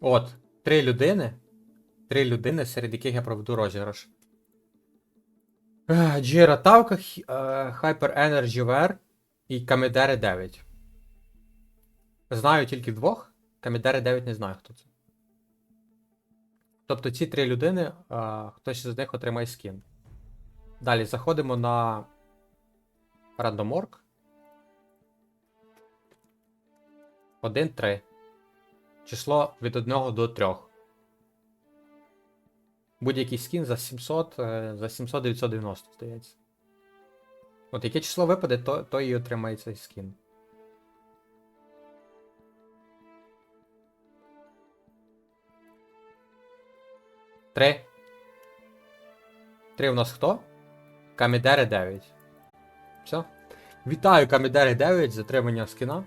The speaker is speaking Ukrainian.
От, три людини. Три людини, серед яких я проведу розіграш. Ех, Джіра Тавка, е, Hyper Energy VR і Камедери 9. Знаю тільки двох. Камедери 9 не знаю, хто це. Тобто ці три людини, а, хтось з них отримає скін. Далі заходимо на Randomorg. 1-3. Число від 1 до 3. Будь-який скін за 700, е, за 700 990, здається. От яке число випаде, то, то і отримає цей скін. Три. Три у нас хто? Камідери 9. Все. Вітаю Камідери 9 з отримання скіна.